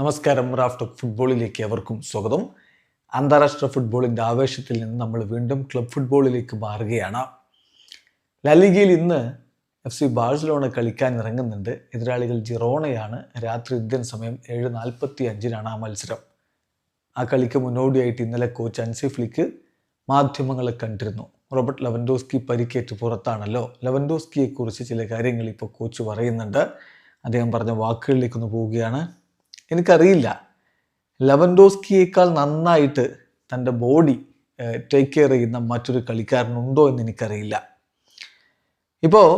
നമസ്കാരം. റാഫ്റ്റ് ഫുട്ബോളിലേക്ക് അവർക്കും സ്വാഗതം. അന്താരാഷ്ട്ര ഫുട്ബോളിന്റെ ആവേശത്തിൽ നിന്ന് നമ്മൾ വീണ്ടും ക്ലബ് ഫുട്ബോളിലേക്ക് മാറുകയാണ്. ലലിഗയിൽ ഇന്ന് എഫ് സി ബാഴ്സലോണ കളിക്കാൻ ഇറങ്ങുന്നുണ്ട്. എതിരാളികൾ ജിറോണയാണ്. രാത്രി ഇന്ത്യൻ സമയം ഏഴ് നാൽപ്പത്തി അഞ്ചിനാണ് ആ മത്സരം. ആ കളിക്ക് മുന്നോടിയായിട്ട് ഇന്നലെ കോച്ച് അൻസി ഫ്ലിക്ക് മാധ്യമങ്ങളെ കണ്ടിരുന്നു. റോബർട്ട് ലവൻഡോസ്കി പരിക്കേറ്റ് പുറത്താണല്ലോ. ലെവൻഡോസ്കിയെക്കുറിച്ച് ചില കാര്യങ്ങൾ ഇപ്പോൾ കോച്ച് പറയുന്നുണ്ട്. അദ്ദേഹം പറഞ്ഞ വാക്കുകളിലേക്കൊന്ന് പോവുകയാണ്. എനിക്കറിയില്ല. ലെവൻഡോസ്കിയേക്കാൾ നന്നായിട്ട് തന്റെ ബോഡി ടേക്ക് കെയർ ചെയ്യുന്ന മറ്റൊരു കളിക്കാരനുണ്ടോ എന്ന് എനിക്കറിയില്ല. ഇപ്പോൾ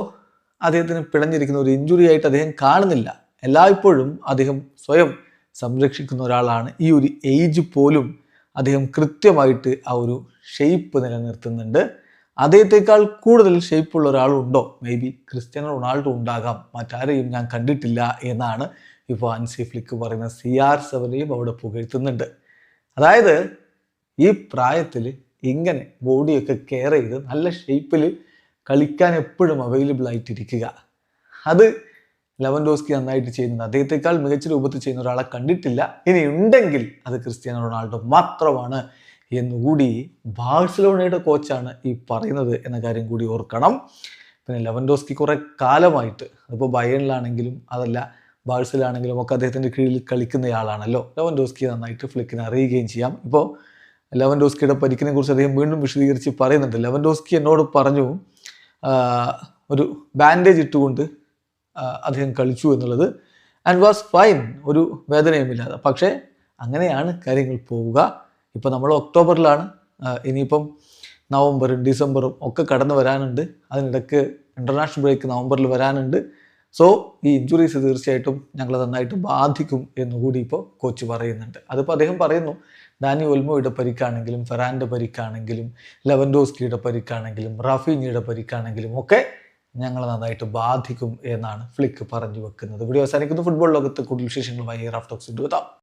അദ്ദേഹത്തിന് പിടഞ്ഞിരിക്കുന്ന ഒരു ഇഞ്ചുറി ആയിട്ട് അദ്ദേഹം കാണുന്നില്ല. എല്ലായ്പ്പോഴും അദ്ദേഹം സ്വയം സംരക്ഷിക്കുന്ന ഒരാളാണ്. ഈ ഒരു ഏജ് പോലും അദ്ദേഹം കൃത്യമായിട്ട് ആ ഒരു ഷെയ്പ്പ് നിലനിർത്തുന്നുണ്ട്. അദ്ദേഹത്തെക്കാൾ കൂടുതൽ ഷേപ്പുള്ള ഒരാളുണ്ടോ? മേ ബി ക്രിസ്ത്യാനോ റൊണാൾഡോ ഉണ്ടാകാം. മറ്റാരെയും ഞാൻ കണ്ടിട്ടില്ല എന്നാണ് ഇപ്പോൾ അൻസി ഫ്ലിക്ക് പറയുന്ന സി ആർ സെവനെയും അവിടെ പുകഴ്ത്തുന്നുണ്ട്. അതായത് ഈ പ്രായത്തിൽ ഇങ്ങനെ ബോഡിയൊക്കെ കെയർ ചെയ്ത് നല്ല ഷേപ്പിൽ കളിക്കാൻ എപ്പോഴും അവൈലബിൾ ആയിട്ടിരിക്കുക. അത് ലെവൻഡോസ്കി നന്നായിട്ട് ചെയ്യുന്നുണ്ട്. അദ്ദേഹത്തെക്കാൾ മികച്ച രൂപത്തിൽ ചെയ്യുന്ന ഒരാളെ കണ്ടിട്ടില്ല. ഇനി ഉണ്ടെങ്കിൽ അത് ക്രിസ്ത്യാനോ റൊണാൾഡോ മാത്രമാണ് എന്നുകൂടി ബാഴ്സലോണയുടെ കോച്ചാണ് ഈ പറയുന്നത് എന്ന കാര്യം കൂടി ഓർക്കണം. പിന്നെ ലെവൻഡോസ്കി കുറേ കാലമായിട്ട് അതിപ്പോൾ ബയണിലാണെങ്കിലും അതല്ല ബാഴ്സലാണെങ്കിലും ഒക്കെ അദ്ദേഹത്തിന്റെ കീഴിൽ കളിക്കുന്നയാളാണല്ലോ. ലെവൻഡോസ്കി നന്നായിട്ട് ഫ്ലിക്കിനെ അറിയുകയും ചെയ്യാം. ഇപ്പോൾ ലെവൻഡോസ്കിയുടെ പരിക്കിനെ കുറിച്ച് അദ്ദേഹം വീണ്ടും വിശദീകരിച്ച് പറയുന്നുണ്ട്. ലെവൻഡോസ്കി എന്നോട് പറഞ്ഞു ഒരു ബാൻഡേജ് ഇട്ടുകൊണ്ട് അദ്ദേഹം കളിച്ചു എന്നുള്ളത്. ആൻഡ് വാസ് ഫൈൻ ഒരു വേദനയുമില്ലാതെ പക്ഷേ അങ്ങനെയാണ് കാര്യങ്ങൾ പോവുക. ഇപ്പോൾ നമ്മൾ ഒക്ടോബറിലാണ്. ഇനിയിപ്പം നവംബറും ഡിസംബറും ഒക്കെ കടന്നു വരാനുണ്ട്. അതിനിടയ്ക്ക് ഇന്റർനാഷണൽ ബ്രേക്ക് നവംബറിൽ വരാനുണ്ട്. സോ ഈ ഇഞ്ചുറീസ് തീർച്ചയായിട്ടും ഞങ്ങളെ നന്നായിട്ട് ബാധിക്കും എന്നുകൂടി ഇപ്പോൾ കോച്ച് പറയുന്നുണ്ട്. അതിപ്പോൾ അദ്ദേഹം പറയുന്നു ഡാനി ഒൽമോയുടെ പരിക്കാണെങ്കിലും ഫെറാന്റെ പരിക്കാണെങ്കിലും ലെവൻഡോസ്കിയുടെ പരിക്കാണെങ്കിലും റാഫീനിയുടെ പരിക്കാണെങ്കിലും ഒക്കെ ഞങ്ങളെ നന്നായിട്ട് ബാധിക്കും എന്നാണ് ഫ്ലിക്ക് പറഞ്ഞു വെക്കുന്നത്. വീഡിയോ അവസാനിക്കുന്നു. ഫുട്ബോൾ ലോകത്ത് കൂടുതൽ വിശേഷങ്ങളുമായി റാഫ് റാഫ്റ്റോക്സ് എത്താം